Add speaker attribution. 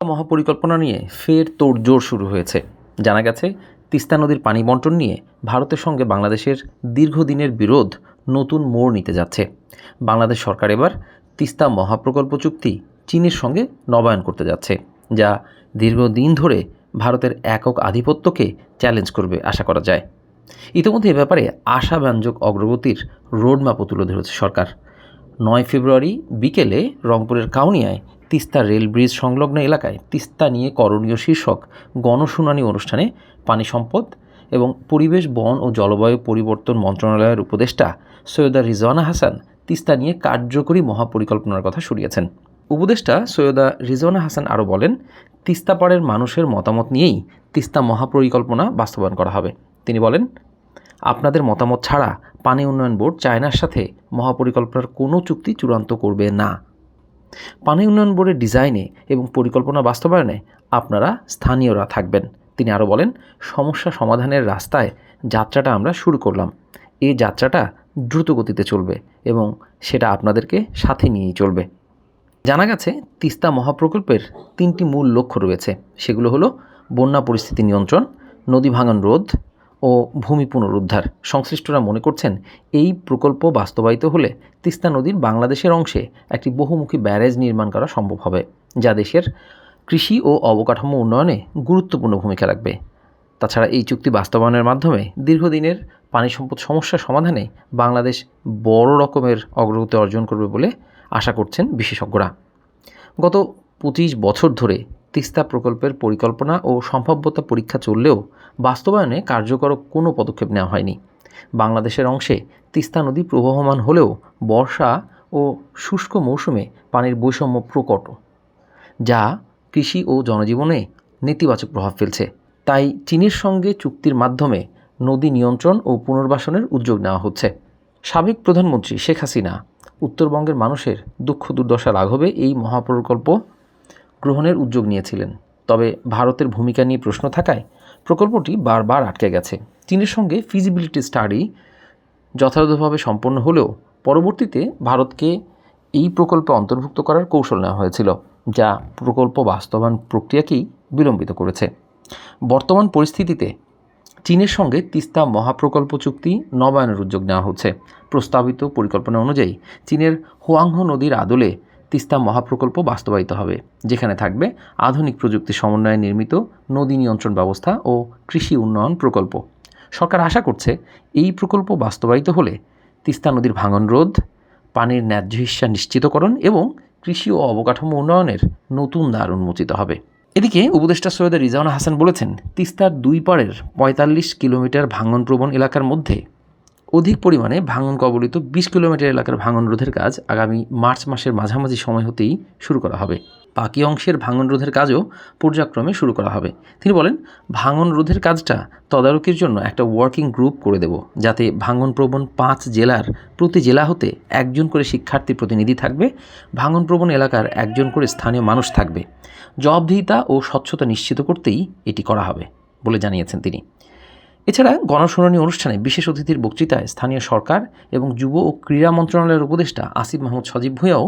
Speaker 1: মহাপরিকল্পনা নিয়ে ফের তোড়জোড় শুরু হয়েছে। জানা গেছে, তিস্তা নদীর পানি বন্টন নিয়ে ভারতের সঙ্গে বাংলাদেশের দীর্ঘদিনের বিরোধ নতুন মোড় নিতে যাচ্ছে। বাংলাদেশ সরকার এবার তিস্তা মহাপ্রকল্প চুক্তি চীনের সঙ্গে নবায়ন করতে যাচ্ছে, যা দীর্ঘদিন ধরে ভারতের একক আধিপত্যকে চ্যালেঞ্জ করবে আশা করা যায়। ইতিমধ্যে এ ব্যাপারে আশাব্যঞ্জক অগ্রগতির রোডম্যাপও তুলে ধরেছে সরকার। নয় ফেব্রুয়ারি বিকেলে রংপুরের কাউনিয়ায় তিস্তা রেল ব্রিজ সংলগ্ন এলাকায় তিস্তা নিয়ে করণীয় শীর্ষক গণশুনানি অনুষ্ঠানে পানি সম্পদ এবং পরিবেশ, বন ও জলবায়ু পরিবর্তন মন্ত্রণালয়ের উপদেষ্টা সৈয়দা রিজওয়ানা হাসান তিস্তা নিয়ে কার্যকরী মহাপরিকল্পনার কথা শুনিয়েছেন। উপদেষ্টা সৈয়দা রিজওয়ানা হাসান আরও বলেন, তিস্তা পাড়ের মানুষের মতামত নিয়েই তিস্তা মহাপরিকল্পনা বাস্তবায়ন করা হবে। তিনি বলেন, আপনাদের মতামত ছাড়া পানি উন্নয়ন বোর্ড চায়নার সাথে মহাপরিকল্পনার কোনো চুক্তি চূড়ান্ত করবে না। পানি উন্নয়ন বোর্ডের ডিজাইনে এবং পরিকল্পনা বাস্তবায়নে আপনারা স্থানীয়রা থাকবেন। তিনি আরও বলেন, সমস্যা সমাধানের রাস্তায় যাত্রাটা আমরা শুরু করলাম। এই যাত্রাটা দ্রুত গতিতে চলবে এবং সেটা আপনাদেরকে সাথে নিয়েই চলবে। জানা গেছে, তিস্তা মহাপ্রকল্পের তিনটি মূল লক্ষ্য রয়েছে। সেগুলো হলো বন্যা পরিস্থিতি নিয়ন্ত্রণ, নদী ভাঙন রোধ ও ভূমি পুনরুদ্ধার। সংশ্লিষ্টরা মনে করছেন, এই প্রকল্প বাস্তবায়িত হলে তিস্তা নদীর বাংলাদেশের অংশে একটি বহুমুখী ব্যারেজ নির্মাণ করা সম্ভব হবে, যা দেশের কৃষি ও অবকাঠামো উন্নয়নে গুরুত্বপূর্ণ ভূমিকা রাখবে। তাছাড়া এই চুক্তি বাস্তবায়নের মাধ্যমে দীর্ঘদিনের পানি সম্পদ সমস্যা সমাধানে বাংলাদেশ বড় রকমের অগ্রগতি অর্জন করবে বলে আশা করছেন বিশেষজ্ঞরা। গত পঁচিশ বছর ধরে তিস্তা প্রকল্পের পরিকল্পনা ও সম্ভাব্যতা পরীক্ষা চললেও বাস্তবায়নে কার্যকর কোনো পদক্ষেপ নেওয়া হয়নি। বাংলাদেশের অংশে তিস্তা নদী প্রবহমান হলেও বর্ষা ও শুষ্ক মৌসুমে পানির বৈষম্য প্রকট, যা কৃষি ও জনজীবনে নেতিবাচক প্রভাব ফেলছে। তাই চীনের সঙ্গে চুক্তির মাধ্যমে নদী নিয়ন্ত্রণ ও পুনর্বাসনের উদ্যোগ নেওয়া হচ্ছে। সাবেক প্রধানমন্ত্রী শেখ হাসিনা উত্তরবঙ্গের মানুষের দুঃখ দুর্দশা লাঘবে এই মহাপ্রকল্প গ্রহণের উদ্যোগ নিয়েছিলেন। তবে ভারতের ভূমিকা নিয়ে প্রশ্ন থাকায় প্রকল্পটি বারবার আটকে গেছে। চীনের সঙ্গে ফিজিবিলিটি স্টাডি যথাযথভাবে সম্পন্ন হলেও পরবর্তীতে ভারতকে এই প্রকল্পে অন্তর্ভুক্ত করার কৌশল নেওয়া হয়েছিল, যা প্রকল্প বাস্তবায়ন প্রক্রিয়াকেই বিলম্বিত করেছে। বর্তমান পরিস্থিতিতে চীনের সঙ্গে তিস্তা মহাপ্রকল্প চুক্তি নবায়নের উদ্যোগ নেওয়া হচ্ছে। প্রস্তাবিত পরিকল্পনা অনুযায়ী চীনের হোয়াংহো নদীর আদলে তিস্তা মহাপ্রকল্প বাস্তবায়িত হবে, যেখানে থাকবে আধুনিক প্রযুক্তি সমন্বয়ে নির্মিত নদী নিয়ন্ত্রণ ব্যবস্থা ও কৃষি উন্নয়ন প্রকল্প। সরকার আশা করছে এই প্রকল্প বাস্তবায়িত হলে তিস্তা নদীর ভাঙন রোধ, পানির ন্যায্য হিস্যা নিশ্চিতকরণ এবং কৃষি ও অবকাঠামো উন্নয়নের নতুন দ্বার উন্মোচিত হবে। এদিকে উপদেষ্টা সৈয়দ রিজাউনা হাসান বলেছেন, তিস্তার দুই পাড়ের পঁয়তাল্লিশ কিলোমিটার ভাঙনপ্রবণ এলাকার মধ্যে অধিক পরিমাণে ভাঙন কবলিত বিশ কিলোমিটার এলাকার ভাঙন রোধের কাজ আগামী মার্চ মাসের মাঝামাঝি সময় হতেই শুরু করা হবে। বাকি অংশের ভাঙন রোধের কাজও পর্যায়ক্রমে শুরু করা হবে। তিনি বলেন, ভাঙন রোধের কাজটা তদারকির জন্য একটা ওয়ার্কিং গ্রুপ করে দেব, যাতে ভাঙনপ্রবণ পাঁচ জেলার প্রতি জেলা হতে একজন করে শিক্ষার্থী প্রতিনিধি থাকবে, ভাঙনপ্রবণ এলাকার একজন করে স্থানীয় মানুষ থাকবে। জবাবদিহিতা ও স্বচ্ছতা নিশ্চিত করতেই এটি করা হবে বলে জানিয়েছেন তিনি। এছাড়া গণশুনানি অনুষ্ঠানে বিশেষ অতিথির বক্তৃতায় স্থানীয় সরকার এবং যুব ও ক্রীড়া মন্ত্রণালয়ের উপদেষ্টা আসিফ মাহমুদ সজীব ভূঁইয়াও